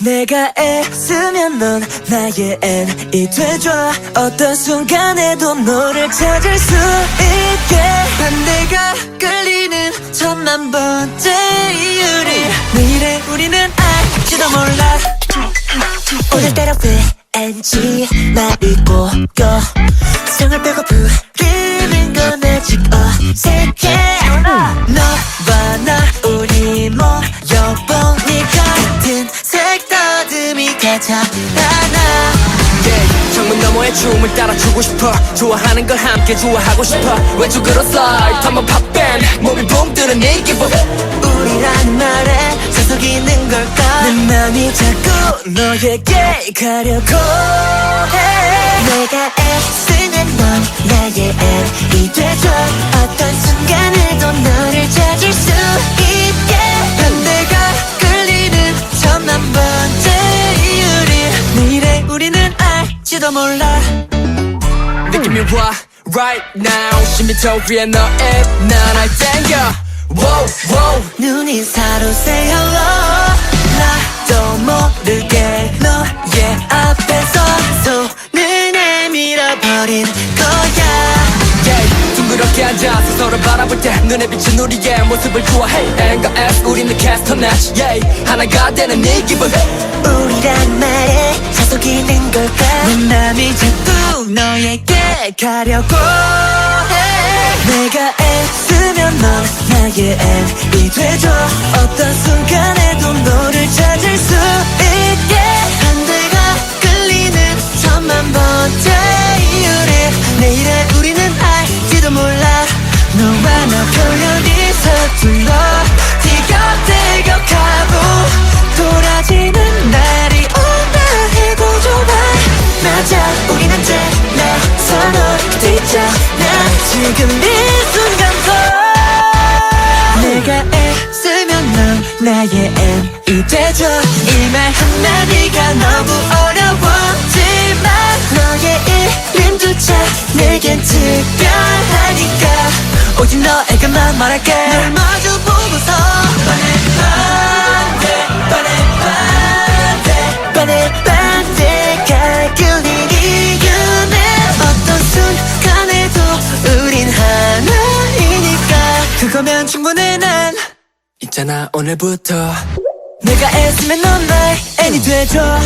내가 애쓰면 넌 나의 N이 돼줘. 어떤 순간에도 너를 찾을 수 있게. 난 내가 끌리는 천만 번째 이유를 내일의 우리는 알지도 몰라. 오늘따라 왠지 말이 꼬여? 성을 빼고 부 yeah, 창문 너머의 춤을 따라추고 싶어. 좋아하는 걸 함께 좋아하고 싶어. 왼쪽으로 slide 한번 팝밴. 몸이 붕 뜨는 이 기분. 우리라는 말에 서서 있는 걸까? 내 맘이 자꾸 너에게 가려고 해. 내가 애쓰는 넌 나의 N이 도 몰라? 느낌이 와 right now. 10m 위에 너의 난날 땡겨 wow wow 눈이 사로새 hello 나도 모르게 너의 앞에서 손을 내밀어 버린 거야. Yeah, 둥그렇게 앉아서 서로 바라볼 때 눈에 비친 우리의 모습을 좋아해. N과 S 우리는 캐스터 나치 yeah, 하나가 되는 이 기분. 우리란 말에 자꾸 너에게 가려고 해. 내가 애쓰면 넌 나의 N이 돼줘 어떤 순간에도 너를 찾을 수 있게. 반대가 끌리는 천만 번째 이유를. 내일의 우리는 알지도 몰라. 너와 나 표현이 서툴러 티격태 지금 이 순간도 내가 애쓰면 넌 나의 N이 돼줘 이말 한마디가 너무 어려웠지만 너의 이름조차 내겐 특별하니까 오직 너에게만 말할게 그거면 충분해 난 있잖아 오늘부터. 내가 애쓰면 넌 나의 애니 돼줘